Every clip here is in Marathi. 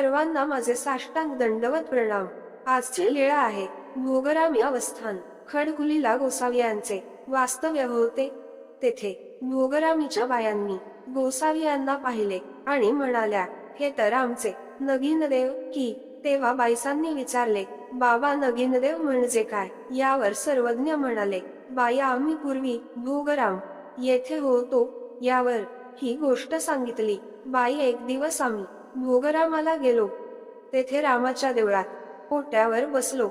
सर्वांना माझे साष्टांग दंडवत प्रणाम. आजची लीळा आहे. भोगरामी अवस्थान. खडकुलीला गोसावियांचे वास्तव्य होते. तेथे भोगरामीच्या बायांनी गोसावियांना पाहिले आणि म्हणाल्या हे तर आमचे नगीनदेव की. तेव्हा बाईसांनी विचारले बाबा नगीनदेव म्हणजे काय? यावर सर्वज्ञ म्हणाले बाया आम्ही पूर्वी भोगराम येथे होतो. यावर ही गोष्ट सांगितली. बाई एक दिवस आम्ही भोगरामाला गेलो. तेथे रामाच्या देवळात पोट्यावर बसलो.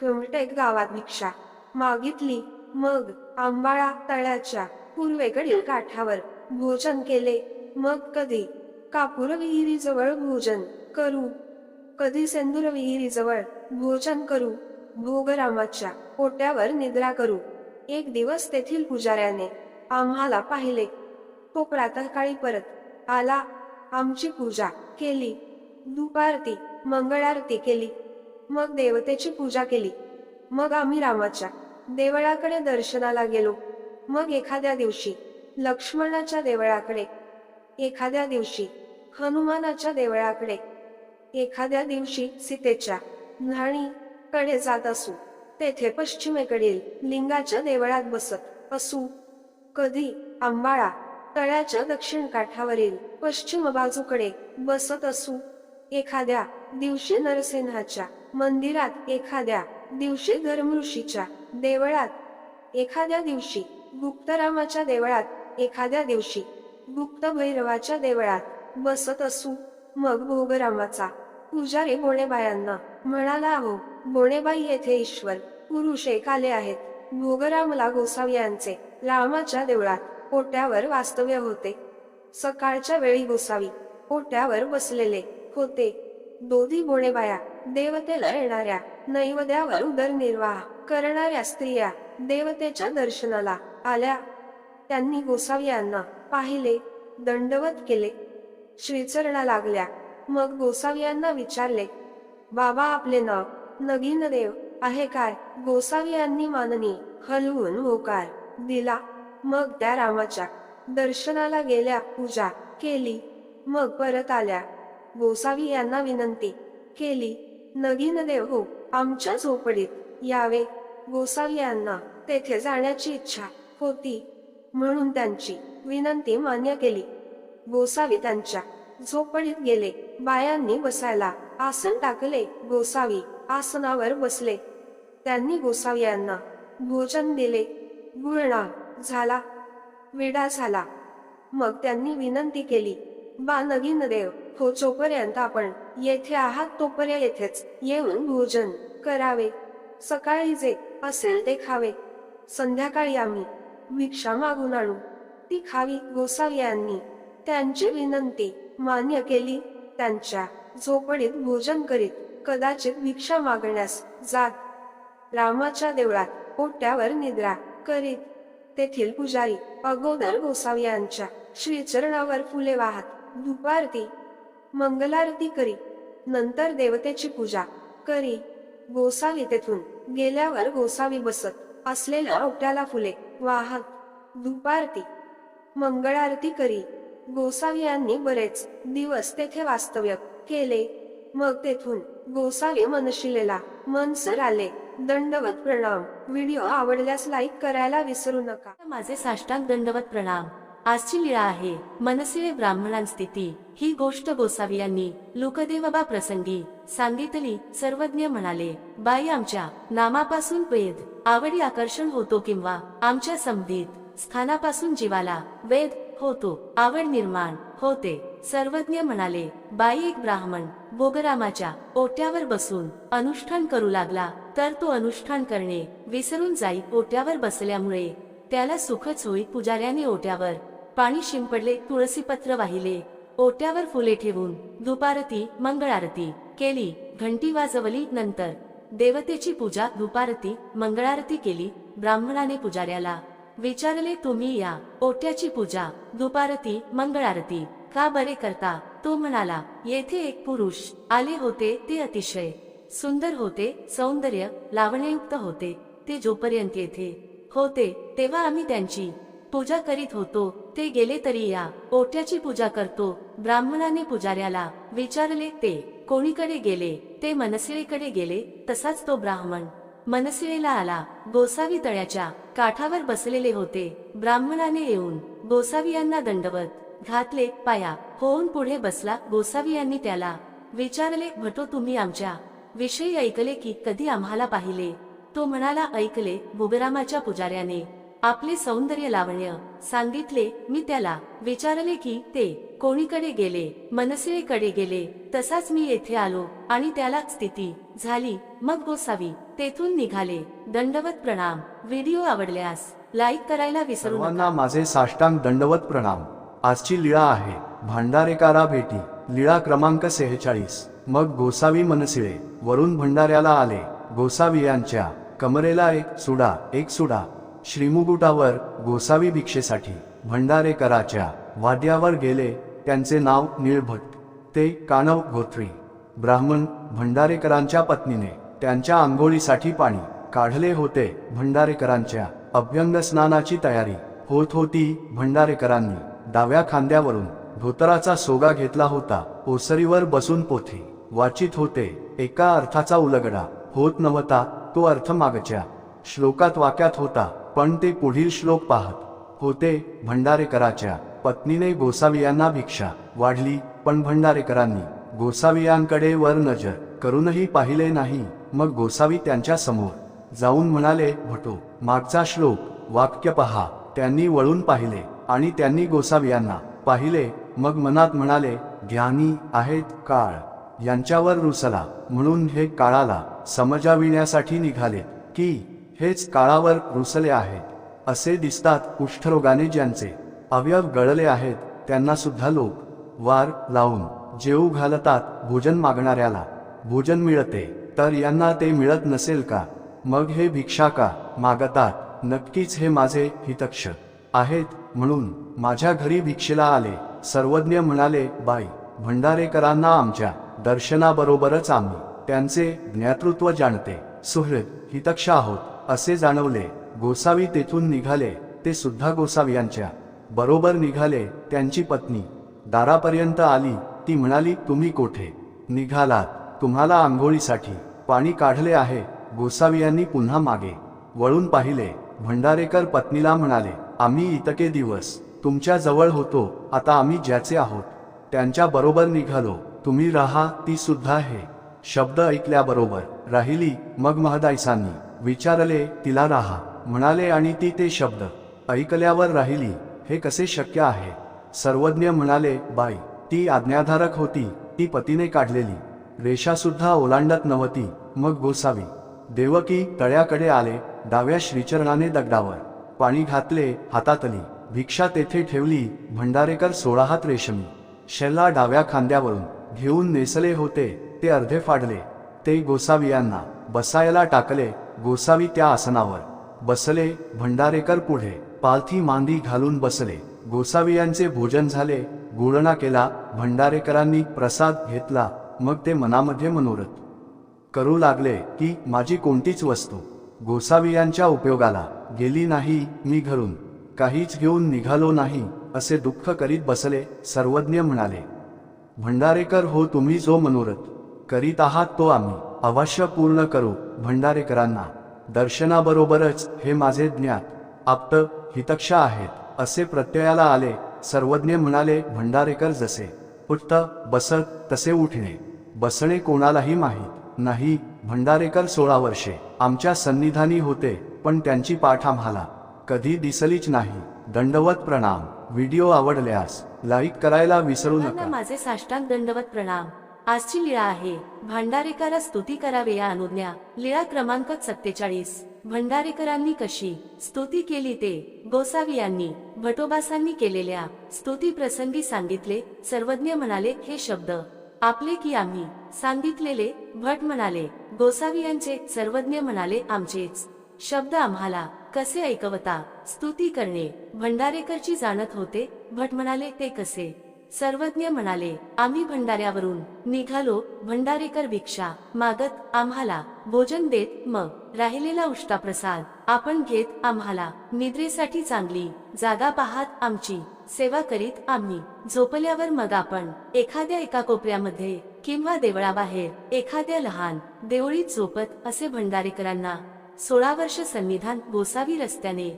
कुमटेक गावात भिक्षा. मागितली. मग आंबाळा तळ्याच्या पूर्वेकडील काठावर भोजन केले. मग कधी कापूर विहिरीजवळ भोजन करू. कधी सेंदूर विहिरीजवळ भोजन करू. भोगरामाच्या पोट्यावर निद्रा करू. एक दिवस तेथील पुजाऱ्याने आम्हाला पाहिले. तो प्रातःकाळी परत आला. आमची पूजा केली. दुपारती मंगळारती केली. मग देवतेची पूजा केली. मग आम्ही रामाच्या देवळाकडे दर्शनाला गेलो. मग एखाद्या दिवशी लक्ष्मणाच्या देवळाकडे एखाद्या दिवशी हनुमानाच्या देवळाकडे एखाद्या दिवशी सीतेच्या न्हाणी कडे जात असू तेथे पश्चिमेकडील लिंगाच्या देवळात बसत असू. कधी आंबाळा तळ्याच्या दक्षिण काठावरील पश्चिम बाजूकडे बसत असू एखाद्या दिवशी नरसिंहाच्या मंदिरात एखाद्या दिवशी धर्मऋषीच्या देवळात एखाद्या दिवशी गुप्तरामाच्या देवळात एखाद्या दिवशी गुप्त भैरवाच्या देवळात बसत असू मग भोगरामाचा पुजारी बोणेबायांना म्हणाला अहो बोणेबाई येथे ईश्वर पुरुष एक आले आहेत. भोगरामला गोसावी यांचे रामाच्या देवळात पोट्यावर वास्तव्य होते. सकाळच्या वेळी गोसावी पोट्यावर बसलेले होते. दोधी गोणेबाया देवतेला येणाऱ्या नैवेद्यावर उदरनिर्वाह करणाऱ्या स्त्रिया देवतेच्या दर्शनाला आल्या. त्यांनी गोसावी यांना पाहिले दंडवत केले. श्रीचरणा लागल्या. मग गोसावी यांना विचारले बाबा आपले नाव नगीन देव आहे काय गोसावी यांनी माननी हलवून होकार दिला. मग त्या रामाच्या दर्शनाला गेल्या पूजा केली. मग परत आल्या. गोसावी यांना विनंती केली नगीन देव हो आमच्या झोपडीत यावे. गोसावी यांना तेथे जाण्याची इच्छा होती. म्हणून त्यांची विनंती मान्य केली. गोसावी त्यांच्या झोपडीत गेले. बायांनी बसायला आसन टाकले. गोसावी आसनावर बसले. त्यांनी गोसावी यांना भोजन दिले. गुळणा झाला. वेडा झाला. मग त्यांनी विनंती केली बा नगीन देव हो जोपर्यंत आपण येथे आहात तोपर्यंत येथेच येऊन भोजन करावे. सकाळी जे असेल ते खावे. संध्याकाळी आम्ही भिक्षा मागून आणू. ती खावी गोसावी यांनी त्यांची विनंती मान्य केली. त्यांच्या झोपडीत भोजन करीत कदाचित भिक्षा मागण्यास जात. रामाच्या देवळात पोट्यावर निद्रा करीत तेथील पुजारी अगोदर गोसावी यांच्या श्रीचरणावर फुले वाहत दुपारती मंगलारती करी नंतर देवतेची पूजा करी. गोसावी तेथून गेल्यावर गोसावी बसत असलेल्या ओट्याला फुले वाहत दुपारती मंगळारती करी. गोसावी यांनी बरेच दिवस तेथे वास्तव्य केले. मग तेथून गोसावी मनशिलेला मनसर आले. दंडवत प्रणाम. व्हिडिओ आवडल्यास लाईक करायला विसरू नका. माझे साष्टांग दंडवत प्रणाम. आजची लीळा आहे. मनसिले ब्राह्मणां स्थिती. ही गोष्ट गोसावी यांनी लोकदेवबा प्रसंगी सांगितली. सर्वज्ञ म्हणाले बाई आमच्या नामापासून वेद. आवडी आकर्षण होतो किंवा आमच्या समधीत स्थानापासून जीवाला वेद होतो. आवड निर्माण होते. सर्वज्ञ म्हणाले बाई एक ब्राह्मण. भोगरामाच्या ओट्यावर बसून अनुष्ठान करू लागला तर तो अनुष्ठान करणे विसरून जाई ओट्यावर बसल्यामुळे त्याला सुखच होई पुजाऱ्याने ओट्यावर पाणी शिंपडले तुळसीपत्र वाहिले ओट्यावर फुले ठेवून दुपारती मंगळारती केली घंटी वाजवली नंतर देवतेची पूजा दुपारती मंगळारती केली ब्राह्मणाने पुजाऱ्याला विचारले तुम्ही या ओट्याची पूजा दुपारती मंगळारती का बरे करता? तो म्हणाला येथे एक पुरुष आले होते ते अतिशय सुंदर होते सौंदर्य लावण्ययुक्त होते ते जोपर्यंत येथे होते तेव्हा आम्ही त्यांची पूजा करीत होतो ते गेले तरी या ओट्याची पूजा करतो ब्राह्मणाने पुजाऱ्याला विचारले ते कोणीकडे गेले? ते मनसिळेकडे गेले? तसाच तो ब्राह्मण मनसिळेला आला गोसावी तळ्याच्या काठावर बसलेले होते ब्राह्मणाने येऊन गोसावी यांना दंडवत घातले पाया. होऊन पुढे बसला. गोसावी यांनी त्याला विचारले भटो तुम्ही आमच्या विषयी ऐकले की कधी आम्हाला पाहिले? तो म्हणाला ऐकले. भुगरामाच्या पुजाऱ्याने आपले सौंदर्य लावण्य सांगितले. मी त्याला विचारले की ते कोणीकडे गेले? मनसेकडे गेले. तसाच मी येथे आलो आणि त्याला स्थिती झाली. मग गोसावी तेथून निघाले. दंडवत प्रणाम. व्हिडिओ आवडल्यास लाईक करायला विसरू नका. माझे साष्टांग दंडवत प्रणाम. आजची लीळा आहे. भांडारेकारा भेटी. लीळा क्रमांक सेहेचाळीस. मग गोसावी मनसिळे. वरून भंडाऱ्याला आले. गोसावी यांच्या. कमरेला एक सुडा एक सुडा. श्रीमुगुटावर गोसावी भिक्षेसाठी. भंडारेकराच्या. वाड्यावर गेले. त्यांचे नाव निळभट. ते कानव गोत्री. ब्राह्मण भंडारेकरांच्या पत्नीने. त्यांच्या आंघोळीसाठी पाणी. काढले होते भंडारेकरांच्या. अभ्यंग स्नानाची तयारी. होत होती भंडारेकरांनी. डाव्या खांद्यावरून धोतराचा सोगा घेतला होता. ओसरीवर बसून पोथी वाचित होते. एका अर्थाचा उलगडा होत नव्हता तो अर्थ मागच्या श्लोकात वाक्यात होता. पण ते पुढील श्लोक पाहत होते भंडारेकराच्या पत्नीने गोसावियांना भिक्षा वाढली पण भंडारेकरांनी गोसावियांकडे वर नजर करूनही पाहिले नाही. मग गोसावी त्यांच्यासमोर जाऊन म्हणाले भटो मागचा श्लोक वाक्य पहा. त्यांनी वळून पाहिले. आणि त्यांनी गोसावियांना पाहिले मग मनात म्हणाले ज्ञानी आहेत काळ. यांच्यावर रुसला. म्हणून हे काळाला समजाविण्यासाठी निघाले की हेच काळावर रुसले आहेत. असे दिसतात कुष्ठरोगाने ज्यांचे अवयव गळले आहेत त्यांना सुद्धा लोक वार लावून जेऊ घालतात भोजन मागणाऱ्याला. भोजन मिळते तर यांना ते मिळत नसेल का? मग हे भिक्षा का मागतात? नक्कीच हे माझे हितक्ष आहेत म्हणून माझ्या घरी भिक्षेला आले. सर्वज्ञ म्हणाले बाई भंडारेकरांना आमच्या दर्शनाबरोबरच आम्ही त्यांचे ज्ञातृत्व जाणते. सुहृद हितक्ष आहोत. असे जाणवले. गोसावी तेथून निघाले. ते सुद्धा गोसावियांच्या बरोबर निघाले. त्यांची पत्नी दारापर्यंत आली. ती म्हणाली तुम्ही कोठे? निघालात. तुम्हाला आंघोळीसाठी पाणी काढले आहे. गोसावी यांनी पुन्हा मागे वळून पाहिले. भंडारेकर पत्नीला म्हणाले आम्ही इतके दिवस तुमच्या जवळ होतो आता आम्ही ज्याचे आहोत त्यांच्या बरोबर निघालो तुम्ही राहा ती सुद्धा हे शब्द ऐकल्याबरोबर राहिली मग महदायसांनी विचारले तिला राहा म्हणाले आणि ती ते शब्द ऐकल्यावर राहिली हे कसे शक्य आहे? सर्वज्ञ म्हणाले बाई ती आज्ञाधारक होती ती पतीने काढलेली. रेषासुद्धा ओलांडत नव्हती मग गोसावी. देवकी तळ्याकडे आले डाव्या श्रीचरणाने दगडावर. पाणी घातले हातातली. भिक्षा तेथे ठेवली भंडारेकर सोळा हात रेशमी. शेला डाव्या खांद्यावरून घेऊन नेसले होते ते अर्धे फाडले. ते गोसावियांना बसायला टाकले गोसावी त्या आसनावर. बसले भंडारेकर पुढे. पालथी मांदी घालून बसले. गोसावियांचे भोजन झाले गुळणा केला भंडारेकरांनी प्रसाद घेतला मग ते मनामध्ये मनोरथ करू लागले की माझी कोणतीच वस्तू. गोसावियांच्या उपयोगाला गेली नाही मी घरून. काहीच घेऊन निघालो नाही असे दुःख करीत बसले सर्वज्ञ म्हणाले. भंडारेकर हो तुम्ही जो मनोरथ करीत आहात तो आम्ही. अवश्य पूर्ण करू भंडारेकरांना. दर्शनाबरोबरच हे माझे ज्ञात आप्त हितक्षा आहेत असे प्रत्ययाला आले. सर्वज्ञ म्हणाले भंडारेकर जसे उठत बसत तसे उठणे. बसणे कोणालाही माहीत नाही. भंडारेकर सोळा वर्षे. आमच्या सन्निधानी होते. पण त्यांची पाठ आम्हाला कधी दिसलीच नाही. दंडवत प्रणाम. व्हिडिओ आवडल्यास लाईक करायला विसरू नका. माझे साष्टांग दंडवत प्रणाम. आजची लीळा आहे. भंडारेकरा स्तुती करावे या अनुज्ञा. लीळा क्रमांक सत्तेचाळीस. भंडारेकरांनी कशी स्तुती केली ते गोसावी यांनी भटोबासांनी केलेल्या स्तुती प्रसंगी सांगितले. सर्वज्ञ म्हणाले हे शब्द आपले की आम्ही? सांगितलेले भट म्हणाले. गोसावी यांचे सर्वज्ञ म्हणाले आमचेच. शब्द आम्हाला कसे ऐकवता स्तुती करणे भंडारेकरची जाणत होते भट म्हणाले ते कसे? सर्वज्ञ म्हणाले आम्ही भंडाऱ्यावरून निघालो भंडारेकर भिक्षा मागत आम्हाला भोजन देत मग राहिलेला उष्टा प्रसाद आपण घेत आम्हाला निद्रेसाठी चांगली जागा पाहात आमची सेवा करीत आम्ही. झोपल्यावर मग आपण एखाद्या एका कोपऱ्यामध्ये किंवा देवळाबाहेर एखाद्या लहान देवळीत झोपत असे भंडारेकरांना सोळा वर्ष संविधान गोसावी रस्त्याने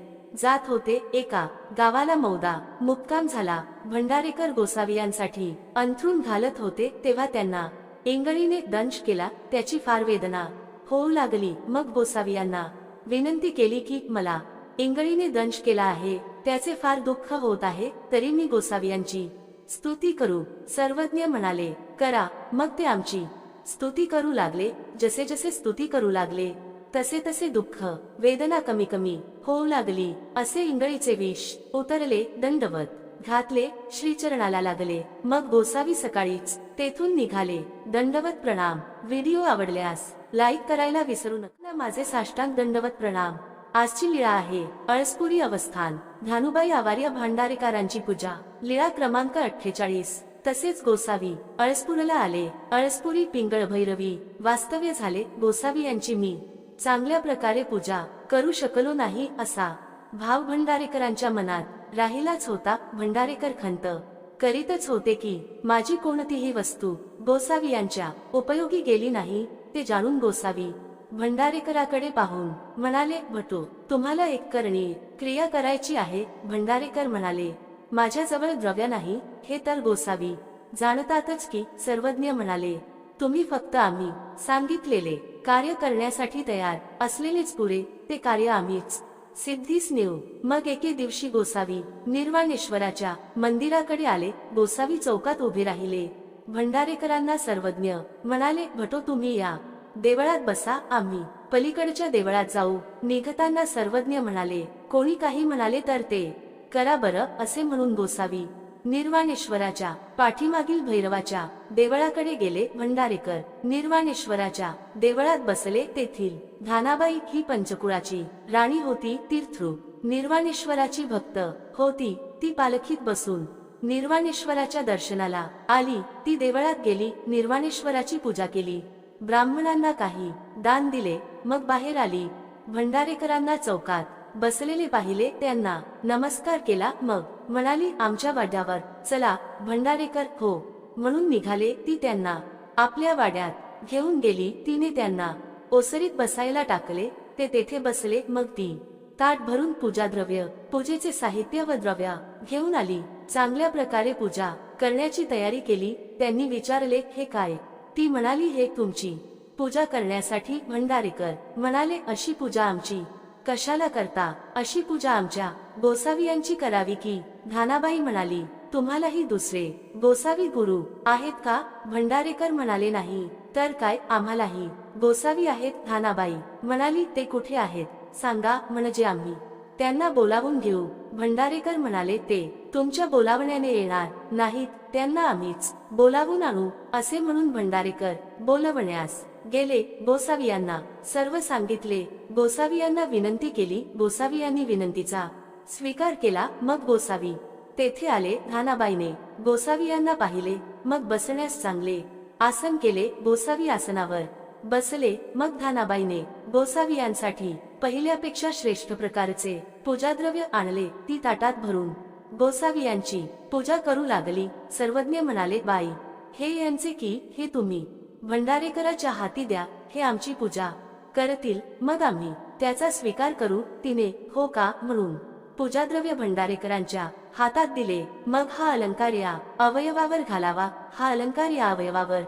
जात होते. एका गावाला मौदा मुक्काम झाला. भंडारेकर गोसावियांसाठी अंथरूण घालत होते. तेव्हा त्यांना इंगळीने दंश केला. त्याची फार वेदना होऊ लागली. मग गोसावियांना विनंती केली की मला इंगळीने दंश केला आहे. त्याचे फार दुःख होत आहे. तरी मी गोसावियांची स्तुती करू. सर्वज्ञ म्हणाले करा. मग ते आमची स्तुती करू लागले. जसे जसे स्तुती करू लागले तसे तसे दुःख वेदना कमी कमी होऊ लागली असे इंगळीचे विष उतरले दंडवत घातले श्रीचरणाला लागले. मग गोसावी सकाळीच तेथून निघाले. दंडवत प्रणाम. व्हिडिओ आवडल्यास लाईक करायला विसरू नका. माझे साष्टांग दंडवत प्रणाम. आजची लीळा आहे. अळसपुरी अवस्थान. धानुबाई आवार्य भांडारेकरांची पूजा. लीळा क्रमांक अठ्ठेचाळीस. तसेच गोसावी अळसपुरला आले. अळसपुरी पिंगळ भैरवी वास्तव्य झाले. गोसावी यांची मी. चांगल्या प्रकारे पूजा करू शकलो नाही असा भाव भंडारेकरांच्या मनात राहिलाच होता भंडारेकर खंत. करीतच होते की माझी कोणतीही वस्तू गोसावी यांच्या उपयोगी गेली नाही ते जाणून गोसावी भंडारेकराकडे पाहून म्हणाले भटू तुम्हाला एक करणी क्रिया करायची आहे भंडारेकर म्हणाले. माझ्याजवळ द्रव्य नाही हे तर गोसावी. जाणतातच की सर्वज्ञ म्हणाले. तुम्ही फक्त आम्ही सांगितलेले कार्य करण्यासाठी तयार असलेलेच पुरे ते कार्य आम्हीच. सिद्धीस नेऊ. मग एके दिवशी गोसावी निर्वाणेश्वराच्या मंदिराकडे आले. गोसावी चौकात उभे राहिले. भंडारेकरांना सर्वज्ञ म्हणाले भटो तुम्ही या. देवळात बसा आम्ही. पलीकडच्या देवळात जाऊ. निघताना सर्वज्ञ म्हणाले कोणी काही म्हणाले तर ते करा बरं असे म्हणून गोसावी निर्वाणेश्वराच्या पाठीमागील भैरवाच्या देवळाकडे गेले भंडारेकर. निर्वाणेश्वराच्या देवळात बसले तेथील धानाबाई ही पंचकुळाची राणी होती तीर्थरू. निर्वाणेश्वराची भक्त होती ती पालखीत बसून. निर्वाणेश्वराच्या दर्शनाला आली. ती देवळात गेली निर्वाणेश्वराची पूजा केली. ब्राह्मणांना काही दान दिले मग बाहेर आली. भंडारेकरांना चौकात बसलेले पाहिले त्यांना. नमस्कार केला मग. म्हणाली आमच्या वाड्यावर. चला भंडारेकर हो. म्हणून निघाले ती त्यांना. आपल्या वाड्यात. घेऊन गेली तिने त्यांना. ओसरीत बसायला टाकले ते तेथे बसले मग ती. ताट भरून पूजा द्रव्य पूजेचे साहित्य व द्रव्य घेऊन आली. चांगल्या प्रकारे पूजा करण्याची तयारी केली. त्यांनी विचारले हे काय? ती म्हणाली हे तुमची पूजा करण्यासाठी भंडारेकर. म्हणाले अशी पूजा आमची. कशाला करता? अशी पूजा आमच्या गोसावी यांची करावी की? धानाबाई म्हणाली तुम्हालाही दुसरे गोसावी गुरु आहेत का? भंडारेकर म्हणाले नाही. तर काय? आम्हालाही गोसावी आहेत धानाबाई. म्हणाली ते कुठे आहेत? सांगा म्हणजे आम्ही त्यांना बोलावून घेऊ. भंडारेकर म्हणाले ते तुमच्या बोलावण्याने येणार नाहीत त्यांना आम्हीच बोलावून आणू असे म्हणून भंडारेकर बोलवण्यास गेले. गोसावियांना सर्व सांगितले. गोसावियांना विनंती केली. गोसावियांनी विनंतीचा स्वीकार केला. मग गोसावी तेथे आले. धानाबाईने गोसावियांना पाहिले. मग बसण्यास चांगले आसन केले. गोसावी आसनावर बसले. मग धानाबाईने गोसावियांसाठी पहिल्यापेक्षा श्रेष्ठ प्रकारचे पूजाद्रव्य आणले ती ताटात भरून. गोसावियांची पूजा करू लागली सर्वज्ञ म्हणाले बाई हे यांचे की हे तुम्ही? भंडारेकराच्या हाती द्या हे आमची पूजा. करतील मग आम्ही. त्याचा स्वीकार करू तिने हो का म्हणून. पूजाद्रव्य भंडारेकरांच्या हातात दिले मग हा अलंकार या अवयवावर घालावा हा अलंकार या अवयवावर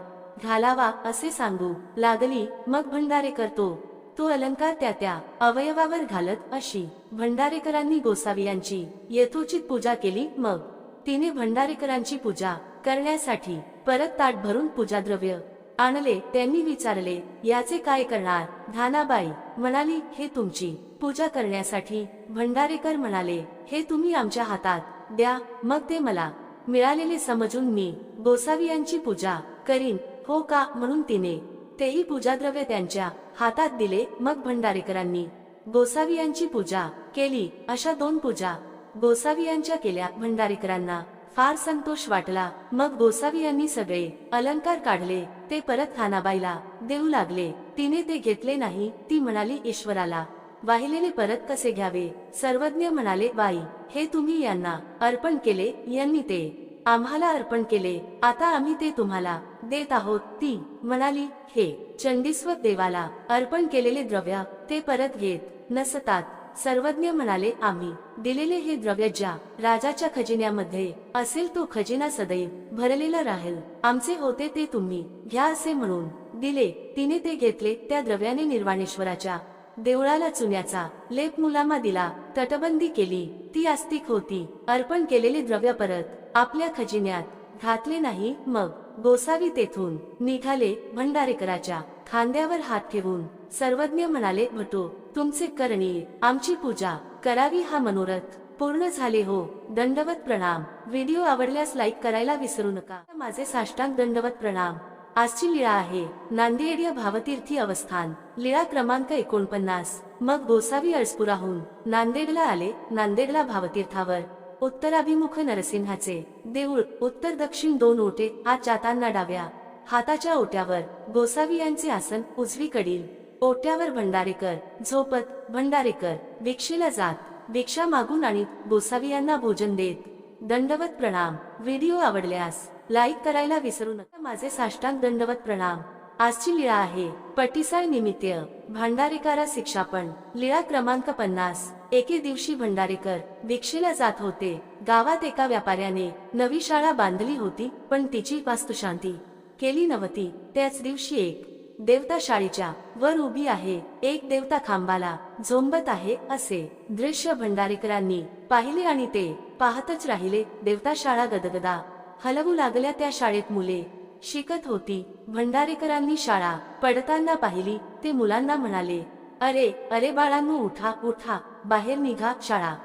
घालावा असे सांगू लागली मग भंडारेकर तो तो अलंकार त्या त्या अवयवावर घालत अशी. भंडारेकरांनी गोसावी यांची यथोचित पूजा केली मग तिने भंडारेकरांची पूजा करण्यासाठी परत ताट भरून पूजाद्रव्य आणले. त्यांनी विचारले याचे काय करणार? धानाबाई म्हणाली हे तुमची पूजा करण्यासाठी. भंडारेकर म्हणाले हे तुम्ही आमच्या हातात द्या मग ते मला मिळालेले समजून मी गोसावी यांची पूजा करीन हो का? म्हणून तिने तेही पूजाद्रव्य त्यांच्या हातात दिले मग भंडारेकरांनी. गोसावी पूजा केली. अशा दोन पूजा गोसावी यांच्या केल्या. भंडारेकरांना फार संतोष वाटला. मग गोसावी यांनी सगळे अलंकार काढले. ते परत खानाबाईला देऊ लागले. तिने ते घेतले नाही. ती म्हणाली ईश्वराला वाहिलेले परत कसे घ्यावे? सर्वज्ञ म्हणाले बाई हे तुम्ही यांना अर्पण केले. यांनी ते आम्हाला अर्पण केले. आता आम्ही ते तुम्हाला देत आहोत. ती म्हणाली हे चंडीस्वत देवाला अर्पण केलेले द्रव्य ते परत घेत नसतात. सर्वज्ञ म्हणाले आम्ही दिलेले हे द्रव्य ज्या राजाच्या खजिन्यामध्ये असेल तो खजिना सदैव भरलेला राहील. आमचे होते ते तुम्ही घ्या असे म्हणून दिले. तिने ते घेतले. त्या द्रव्याने निर्वाणेश्वराच्या देवळाला चुन्याचा लेप मुलामा दिला. तटबंदी केली. ती आस्तिक होती. अर्पण केलेले द्रव्य परत आपल्या खजिन्यात घातले नाही मग गोसावी तेथून निघाले भंडारेकराच्या खांद्यावर हात ठेवून. सर्वज्ञ म्हणाले भटो तुमचे करणी आमची पूजा करावी हा मनोरथ पूर्ण झाले हो. दंडवत प्रणाम. व्हिडिओ आवडल्यास लाईक करायला विसरू नका. माझे साष्टांग दंडवत प्रणाम. आजची लीळा आहे. नांदेड या भावतीर्थी अवस्थान. लीळा क्रमांक एकोणपन्नास. मग गोसावी अळसपुराहून नांदेडला आले. नांदेडला भावतीर्थावर उत्तराभिमुख नरसिंहाचे देऊळ उत्तर दक्षिण दोन ओटे आत जाताना डाव्या हाताच्या ओट्यावर गोसावी यांचे आसन उजवीकडील ओट्यावर भंडारेकर झोपत भंडारेकर भिक्षेला जात भिक्षा मागून आणि गोसावी यांना भोजन देत दंडवत प्रणाम व्हिडिओ आवडल्यास लाईक करायला विसरू नका. माझे साष्टांग दंडवत प्रणाम. आजची लीळा आहे. पटिसाळ निमित्त भांडारेकारा शिक्षापण लीळा क्रमांक पन्नास. एके दिवशी भंडारेकर दीक्षेला जात होते. गावात एका व्यापाऱ्याने नवी शाळा बांधली होती पण तिची वास्तुशांती केली नव्हती. त्याच दिवशी एक देवता शाळेच्या वर उभी आहे एक देवता खांबाला झोंबत आहे असे दृश्य भंडारेकरांनी पाहिले आणि ते पाहतच राहिले. देवता शाळा गदगदा हलवू लागल्या. त्या शाळेत मुले शिकत होती. भंडारेकरांनी शाळा पडताना पाहिली. ते मुलांना म्हणाले अरे अरे बाळांनो उठा उठा बाहेर निघा शाळा.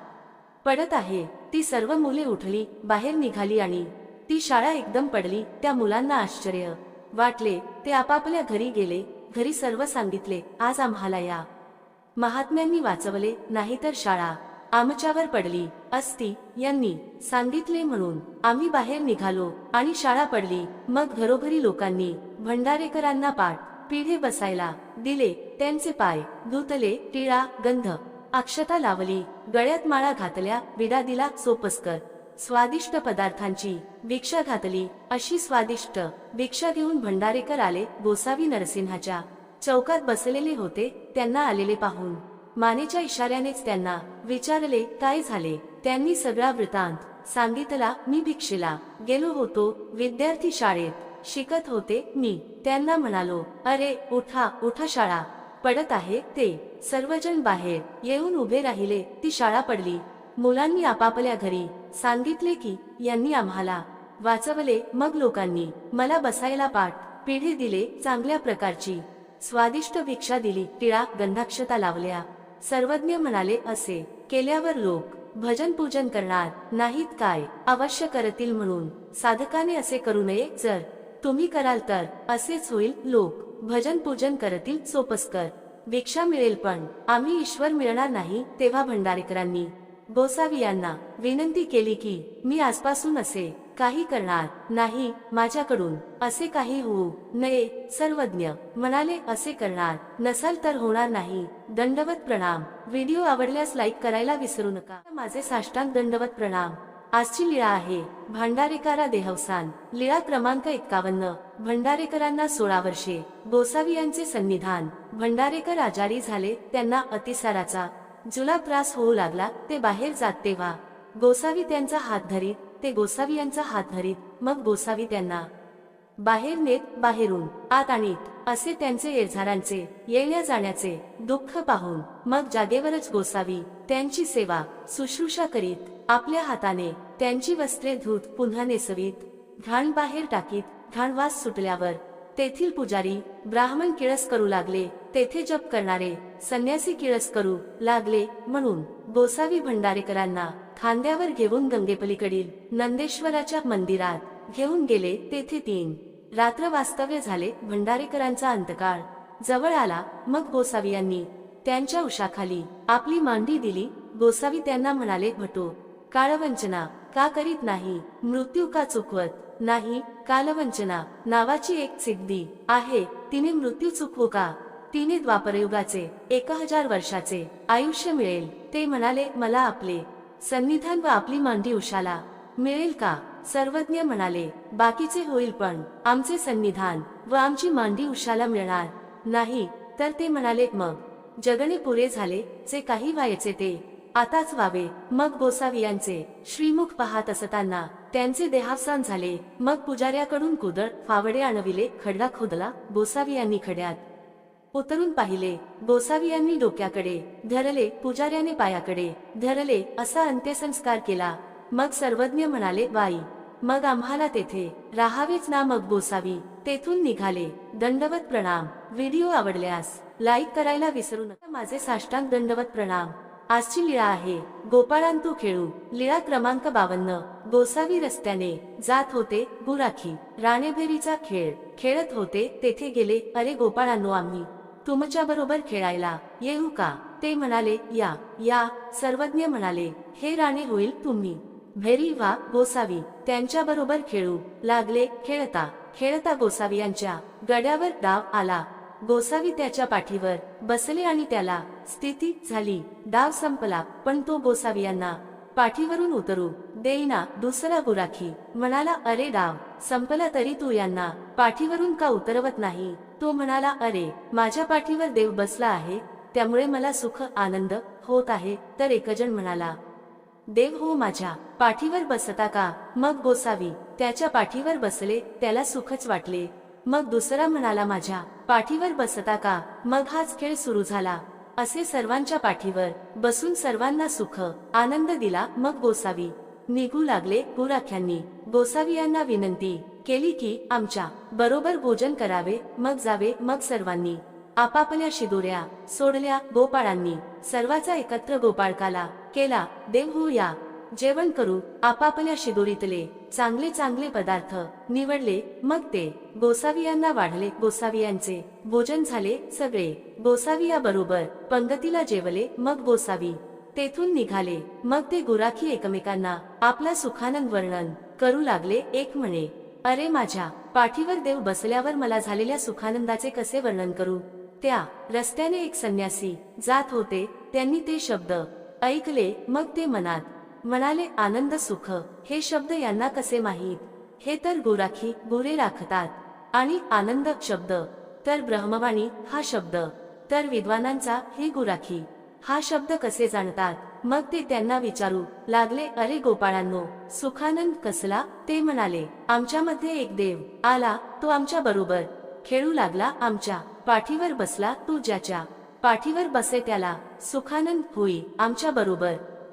पडत आहे. ती सर्व मुले उठली बाहेर निघाली आणि ती शाळा एकदम पडली त्या मुलांना आश्चर्य वाटले. ते आपापल्या घरी गेले घरी सर्व सांगितले आज आम्हाला या. महात्म्यांनी वाचवले नाहीतर शाळा आमच्यावर पडली. असती यांनी सांगितले म्हणून आम्ही बाहेर निघालो आणि शाळा पडली. मग घरोघरी लोकांनी भंडारेकरांना पाठ पिढे बसायला दिले. त्यांचे पाय धुतले टिळा गंध. अक्षता लावली गळ्यात माळा घातल्या विडा दिला सोपस्कर. स्वादिष्ट पदार्थांची भिक्षा घातली अशी स्वादिष्ट भिक्षा घेऊन भंडारेकर आले गोसावी नरसिंहाच्या. चौकात बसलेले होते त्यांना आलेले पाहून. मानेच्या इशाऱ्यानेच त्यांना विचारले काय झाले? त्यांनी सगळा वृतांत सांगितला मी भिक्षेला. गेलो होतो विद्यार्थी शाळेत. शिकत होते मी. त्यांना म्हणालो अरे उठा उठा शाळा. पडत आहे ते. सर्वजण बाहेर येऊन उभे राहिले. ती शाळा पडली. मुलांनी आपापल्या घरी सांगितले की यांनी आम्हाला वाचवले. मग लोकांनी मला बसायला पाठ. पिढी दिले चांगल्या प्रकारची. स्वादिष्ट भिक्षा दिली. टिळा गंधाक्षता लावल्या. सर्वज्ञ म्हणाले असे केल्यावर लोक भजन पूजन करणार नाहीत काय? अवश्य करतील म्हणून. साधकाने असे करू नये. जर तुम्ही कराल तर असेच होईल लोक. भजन पूजन करतील सोपस्कर भिक्षा मिळेल पण. आम्ही ईश्वर मिळणार नाही तेव्हा भंडारेकरांनी गोसावी यांना विनंती केली की मी आजपासून असे काही करणार नाही माझ्याकडून असे काही होऊ नये. सर्वज्ञ म्हणाले असे करणार नसाल तर होणार नाही. दंडवत प्रणाम. व्हिडिओ आवडल्यास लाईक करायला विसरू नका. माझे साष्टांग दंडवत प्रणाम. आजची लीळा आहे. भांडारेकारा देहवसान. लीळा क्रमांक एक्कावन्न. भंडारेकरांना सोळा वर्षे. गोसावी यांचे सन्निधान. भंडारेकर आजारी झाले त्यांना अतिसाराचा जुला त्रास होऊ लागला ते बाहेर जात तेव्हा. गोसावी त्यांचा हात धरीत ते गोसावी यांचा हात धरीत मग गोसावी त्यांना बाहेर नेत बाहेरून आत आणीत असे त्यांचे येझारांचे येण्या जाण्याचे दुःख पाहून मग जागेवरच गोसावी त्यांची सेवा शुश्रूषा करीत आपल्या हाताने त्यांची वस्त्रे धूत पुन्हा नेसवीत घाण बाहेर टाकीत घाणवास सुटल्यावर तेथील पुजारी ब्राह्मण किळस करू लागले तेथे जप करणारे संन्यासी किळस करू लागले म्हणून गोसावी भंडारेकरांना खांद्यावर घेऊन गंगेपलीकडील नंदेश्वराच्या मंदिरात घेऊन गेले तेथे तीन रात्र वास्तव्य झाले भंडारेकरांचा अंतकाळ. जवळ आला मग गोसावी यांनी त्यांच्या उशाखाली आपली मांडी दिली. गोसावी त्यांना म्हणाले भटो काळवंचना का करीत नाही? मृत्यू का चुकवत? नाही कालवंचना नावाची एक सिद्धी आहे. तिने मृत्यू चुकवू का? तिने द्वापरयुगाचे एक हजार वर्षाचे आयुष्य मिळेल. ते म्हणाले मला आपले सन्निधान व आपली मांडी उशाला मिळेल का? सर्वज्ञ म्हणाले बाकीचे होईल पण आमचे सन्निधान व आमची मांडी उशाला मिळणार नाही. तर ते म्हणाले मग जगणे पुरे झाले जे काही व्हायचे ते आताच व्हावे. मग गोसावियांचे श्रीमुख पाहत असताना त्यांचे देहावसान झाले. मग पुजाऱ्याकडून कुदळ फावडे आणविले खडगा खोदला गोसावियांनी खड्यात उतरून पाहिले. गोसावियांनी डोक्याकडे धरले पुजाऱ्याने पायाकडे धरले असा अंत्यसंस्कार केला. मग सर्वज्ञ म्हणाले बाई मग आम्हाला तेथे राहावेच ना मग बोसावी तेथून निघाले. दंडवत प्रणाम. व्हिडिओ आवडल्यास लाईक करायला विसरू नका. माझे साष्टांग दंडवत प्रणाम. आजची लीळा आहे. गोपाळांतू खेळू. लीळा क्रमांक बावन्न. गोसावी रस्त्याने जात होते गुराखी. राणेभेरीचा खेळ. खेळत होते तेथे गेले. अरे गोपाळांनो आम्ही. तुमच्या बरोबर खेळायला येऊ का? ते म्हणाले या या. सर्वज्ञ म्हणाले हे राणे होईल तुम्ही. भेरी वा गोसावी. त्यांच्या बरोबर खेळू. लागले खेळता. खेळता गोसावी यांच्या गड्यावर डाव आला. गोसावी त्याच्या पाठीवर बसले आणि त्याला स्थिती झाली. डाव संपला पण तो गोसावी यांना पाठीवरून उतरू देईना दुसरा गुराखी. म्हणाला अरे डाव संपला तरी तू यांना पाठीवरून का उतरवत नाही? तो म्हणाला अरे माझ्या पाठीवर देव बसला आहे त्यामुळे मला सुख आनंद होत आहे. तर एकजण म्हणाला देव हो माझ्या पाठीवर बसता का? मग गोसावी त्याच्या पाठीवर बसले त्याला सुखच वाटले. मग दुसरा म्हणाला माझ्या पाठीवर बसता का? मग हाच खेळ सुरू झाला. असे सर्वांच्या पाठीवर बसून सर्वांना सुख आनंद दिला. मग गोसावी निघू लागले गुराख्यांनी गोसावी यांना विनंती केली की आमच्या बरोबर भोजन करावे. मग जावे मग सर्वांनी. आपापल्या शिदोऱ्या सोडल्या गोपाळांनी. सर्वाचा एकत्र गोपाळकाला केला देव होऊया जेवण करू आपापल्या शिदोरीतले चांगले चांगले पदार्थ निवडले मग ते गोसावियांना वाढले गोसावियांचे भोजन झाले सगळे गोसाविया बरोबर पंगतीला जेवले मग गोसावी तेथून निघाले मग ते गुराखी एकमेकांना आपला सुखानंद वर्णन करू लागले एक म्हणे अरे माझ्या पाठीवर देव बसल्यावर मला झालेल्या सुखानंदाचे कसे वर्णन करू? त्या रस्त्याने एक संन्यासी जात होते. त्यांनी ते शब्द ऐकले मग ते मनात म्हणाले आनंद सुख हे शब्द यांना कसे माहीत? हे तर गुराखी गोरे राखतात. आणि आनंद शब्द तर ब्रह्मवाणी हा शब्द तर विद्वानांचा हे गुराखी हा शब्द कसे जाणतात मग ते त्यांना विचारू लागले अरे गोपाळांनो सुखानंद कसला ते म्हणाले आमच्यामध्ये एक देव आला तो आमच्या बरोबर खेळू लागला आमच्या पाठीवर बसला तू ज्याच्या पाठीवर बसे त्याला. सुखानंद होई आमच्या बरोबर.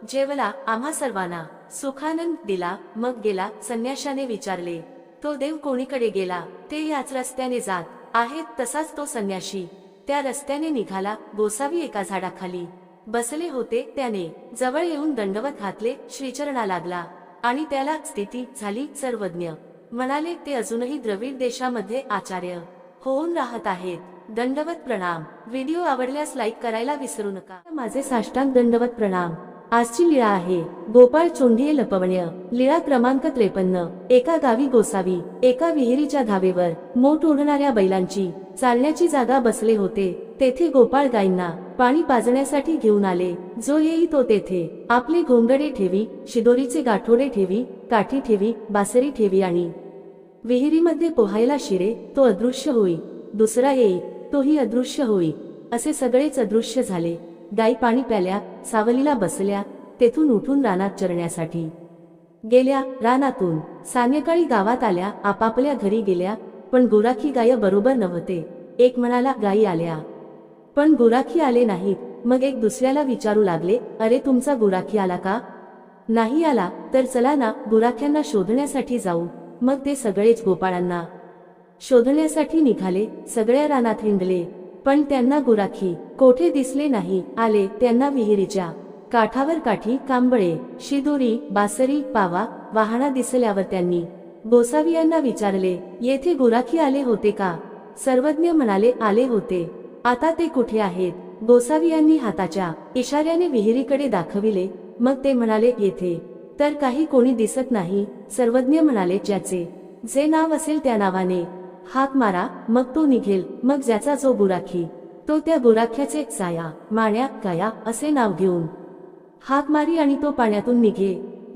जेवला आम्हा सर्वांना. सुखानंद दिला मग गेला संन्याशाने विचारले. तो देव कोणीकडे गेला? ते याच रस्त्याने जात आहेत तसाच तो संन्याशी. त्या रस्त्याने निघाला गोसावी एका झाडाखाली. बसले होते त्याने. जवळ येऊन दंडवत घातले श्रीचरणा लागला. आणि त्याला स्थिती झाली सर्वज्ञ. म्हणाले ते अजूनही द्रविड देशामध्ये आचार्य होऊन राहत आहेत. दंडवत प्रणाम. व्हिडिओ आवडल्यास लाईक करायला विसरू नका. माझे साष्टांग दंडवत प्रणाम. आजची लीळा आहे. गोपाळ चोंढिये लपवण्य. लीळा क्रमांक त्रेपन्न. एका गावी गोसावी. एका विहिरीच्या धावेवर. मोठ ओढणाऱ्या बैलांची. चालण्याची जागा बसले होते. तेथे गोपाळ गायींना पाणी पाजण्यासाठी घेऊन आले. जो येई तो तेथे. आपले घोंगडे ठेवी शिदोरीचे गाठोडे ठेवी काठी ठेवी बासरी ठेवी आणि विहिरीमध्ये पोहायला शिरे तो अदृश्य होई. दुसरा येई तोही अदृश्य होई. असे सगळेच अदृश्य झाले. गाई पाणी प्याल्या सावलीला बसल्या तेथून उठून रानात चरण्यासाठी. गेल्या रानातून सायंकाळी गावात आल्या आपापल्या घरी गेल्या पण गुराखी गाय बरोबर नव्हते. एक म्हणाला गायी आल्या. पण गुराखी आले नाहीत. मग एक दुसऱ्याला विचारू लागले अरे तुमचा गुराखी आला का? नाही आला तर चला ना गुराख्यांना शोधण्यासाठी जाऊ. मग ते सगळेच गोपाळांना शोधण्यासाठी निघाले सगळ्या रानात हिंडले. पण त्यांना गुराखी कोठे दिसले नाही आले त्यांना विहिरीच्या काठावर काठी कांबळे शिदोरी बासरी पावा वाहना दिसल्यावर त्यांनी गोसावी यांना विचारले येथे गुराखी आले होते का? सर्वज्ञ म्हणाले आले होते. आता ते कुठे आहेत? गोसावी यांनी हाताच्या इशाऱ्याने विहिरीकडे दाखविले. मग ते म्हणाले येथे. तर काही कोणी दिसत नाही. सर्वज्ञ म्हणाले ज्याचे जे नाव असेल त्या नावाने हाक मारा मग तो निघेल मग ज्याचा जो बुराखी तो त्या गुराख्याचे साया माण्या काया असे नाव घेऊन. हाक मारी आणि तो पाण्यातून निघे.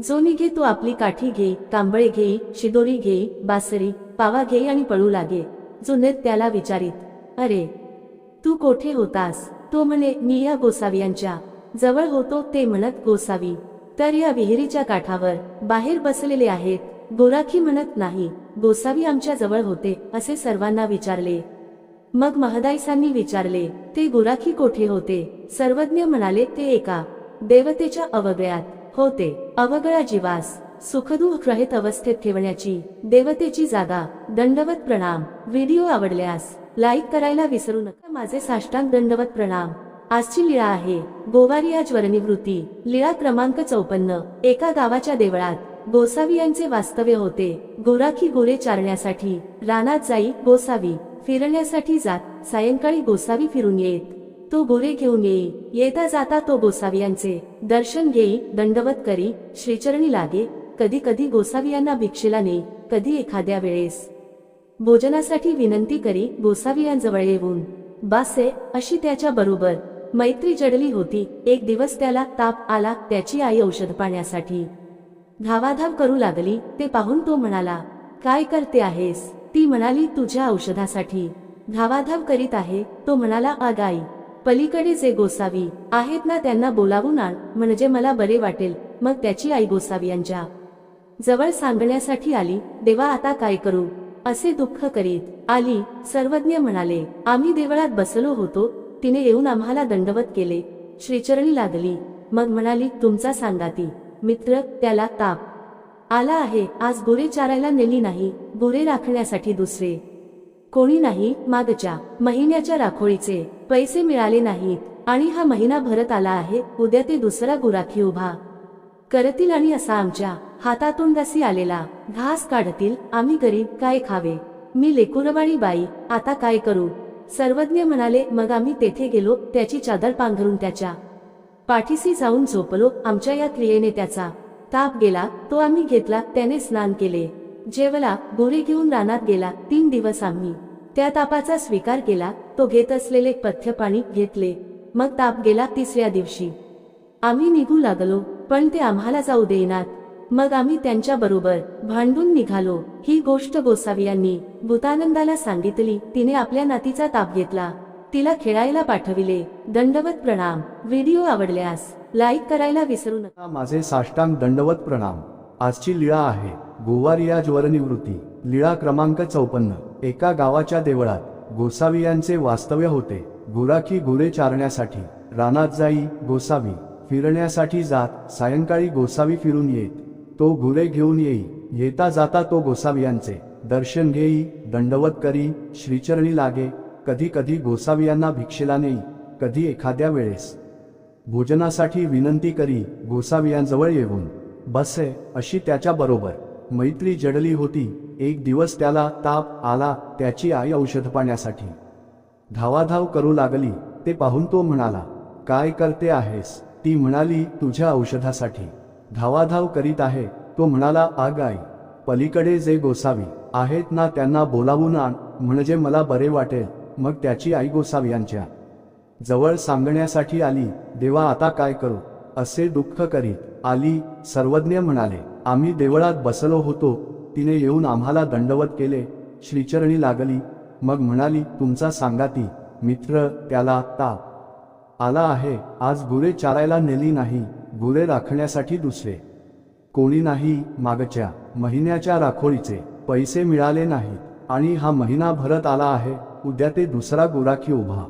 जो निघे तो आपली काठी घे कांबळे घे शिदोरी घे बासरी पावा घे आणि पळू लागे. जुनेत त्याला विचारित अरे तू कोठे होतास? तो म्हणे मी या गोसावी यांच्या जवळ होतो ते म्हणत गोसावी तर या विहिरीच्या काठावर बाहेर बसलेले आहेत. गोराखी म्हणत नाही गोसावी आमच्या जवळ होते असे सर्वांना विचारले. मग महदाईसांनी विचारले ते गुराखी कोठे होते? सर्वज्ञ म्हणाले ते एका देवतेच्या अवगळ्यात होते अवगळा जीवास सुखदुःख रहित अवस्थेत ठेवण्याची देवतेची जागा दंडवत प्रणाम व्हिडिओ आवडल्यास लाईक करायला विसरू नका माझे साष्टांग दंडवत प्रणाम आजची लीळा आहे गोवारी आज ज्वरनिवृत्ती लीळा क्रमांक चौपन्न एका गावाच्या देवळात गोसावी यांचे वास्तव्य होते. गोराखी गोरे चारण्यासाठी. रानात जाई गोसावी. फिरण्यासाठी जात. सायंकाळी गोसावी फिरून येत. तो गोरे घेऊन येई. येता जाता तो गोसावी यांचे. दर्शन घेई दंडवत करी. श्रीचरणी लागे. कधी कधी गोसावी यांना भिक्षेला नेई. कधी एखाद्या वेळेस. भोजनासाठी विनंती करी गोसावी यांजवळ येऊन. बासे अशी त्याच्या बरोबर. मैत्री जडली होती. एक दिवस त्याला ताप आला त्याची आई औषध पाण्यासाठी. धावाधाव करू लागली ते पाहून तो म्हणाला काय करते आहेस? ती म्हणाली तुझ्या औषधासाठी. धावाधाव करीत आहे तो म्हणाला आगाई पलीकडे जे गोसावी आहेत ना त्यांना बोलावून आण म्हणजे मला बरे वाटेल मग त्याची आई गोसावी यांच्या जवळ सांगण्यासाठी आली देवा आता काय करू? असे दुःख करीत. आली सर्वज्ञ म्हणाले आम्ही देवळात बसलो होतो तिने येऊन आम्हाला दंडवत केले श्रीचरणी लागली. मग म्हणाली तुमचा सांगाती मित्र त्याला ताप. आला आहे आज गुरे चारायला नेली नाही गोरे राखण्यासाठी दुसरे. कोणी नाही मागच्या महिन्याच्या राखोळीचे पैसे मिळाले नाहीत आणि हा महिना भरत आला आहे उद्या ते दुसरा गुराखी उभा करतील आणि असा आमच्या हातातून रसी आलेला घास काढतील आम्ही गरीब काय खावे? मी लेकुरवाणी बाई आता काय करू? सर्वज्ञ म्हणाले मग आम्ही तेथे गेलो त्याची चादर पांघरून त्याच्या पाठीशी जाऊन झोपलो आमच्या या क्रियेने त्याचा. ताप गेला तो आम्ही घेतला त्याने स्नान केले. जेवला गोरे घेऊन रानात गेला तीन दिवस आम्ही. त्या तापाचा स्वीकार केला तो घेत असलेले पथ्य पाणी घेतले. मग ताप गेला तिसऱ्या दिवशी. आम्ही निघू लागलो पण ते आम्हाला जाऊ देईनात. मग आम्ही त्यांच्या बरोबर भांडून निघालो. ही गोष्ट गोसावी यांनी भूतानंदाला सांगितली तिने आपल्या नातीचा ताप घेतला. तिला खेळायला पाठविले. दंडवत प्रणाम. व्हिडिओ आवडल्यास लाईक करायला विसरू नका. माझे साष्टांग दंडवत प्रणाम. आजची लीळा आहे. गोवारिया ज्वरनिवृत्ती लीळा क्रमांक चौपन्न. एका गावाच्या देवळात गोसावी यांचे वास्तव्य होते. गुराखी गुरे चारण्यासाठी. रानात जाई गोसावी. फिरण्यासाठी जात सायंकाळी गोसावी फिरून येत. तो गुरे घेऊन येई. येता जाता तो गोसावी यांचे दर्शन घेई दंडवत करी श्रीचरणी लागे. कधी कधी गोसावी यांना भिक्षेला नेई कधी एखाद्या वेळेस. भोजनासाठी विनंती करी गोसावियांजवळ येऊन. बसे अशी त्याच्याबरोबर मैत्री जडली होती एक दिवस त्याला ताप आला त्याची आई औषध पाण्यासाठी. धावाधाव करू लागली ते पाहून तो म्हणाला काय करते आहेस? ती म्हणाली तुझ्या औषधासाठी. धावाधाव करीत आहे तो म्हणाला आग आई पलीकडे जे गोसावी आहेत ना त्यांना बोलावून आण म्हणजे मला बरे वाटेल. मग त्याची आई गोसाव यांच्या जवळ सांगण्यासाठी आली देवा आता काय करू? असे दुःख करीत. आली सर्वज्ञ म्हणाले आम्ही देवळात बसलो होतो. तिने येऊन आम्हाला दंडवत केले. श्रीचरणी लागली. मग म्हणाली तुमचा सांगाती. मित्र त्याला ताप आला आहे. आज गुरे चारायला नेली नाही. गुरे राखण्यासाठी दुसरे कोणी नाही. मागच्या महिन्याच्या राखोळीचे पैसे मिळाले नाहीत आणि हा महिना भरत आला आहे. उद्या ते दुसरा गुराखी उभा.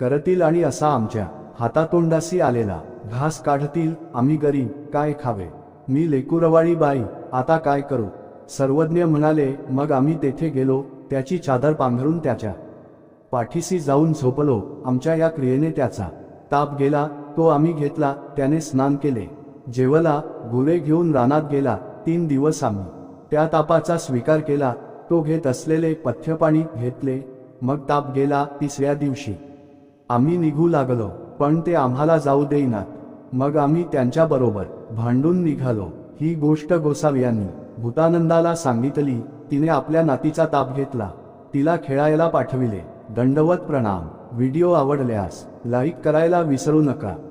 करतील आणि असा आमच्या हातातोंडासी आलेला घास काढतील आम्ही गरीब काय खावे? मी लेकुरवाळी बाई आता काय करू? सर्वज्ञ म्हणाले मग आम्ही तेथे गेलो त्याची चादर पांघरून त्याच्या पाठीशी जाऊन झोपलो आमच्या या क्रियेने त्याचा ताप गेला तो आम्ही घेतला त्याने स्नान केले. जेवला गुरे घेऊन रानात गेला तीन दिवस आम्ही त्या तापाचा स्वीकार केला तो घेत असलेले पथ्यपाणी घेतले मग ताप गेला तिसऱ्या दिवशी. आम्ही निघू लागलो पण ते आम्हाला जाऊ देईनात. मग आम्ही त्यांच्याबरोबर भांडून निघालो. ही गोष्ट गोसावी यांनी भूतानंदाला सांगितली तिने आपल्या नातीचा ताप घेतला. तिला खेळायला पाठविले. दंडवत प्रणाम. व्हिडिओ आवडल्यास लाईक करायला विसरू नका.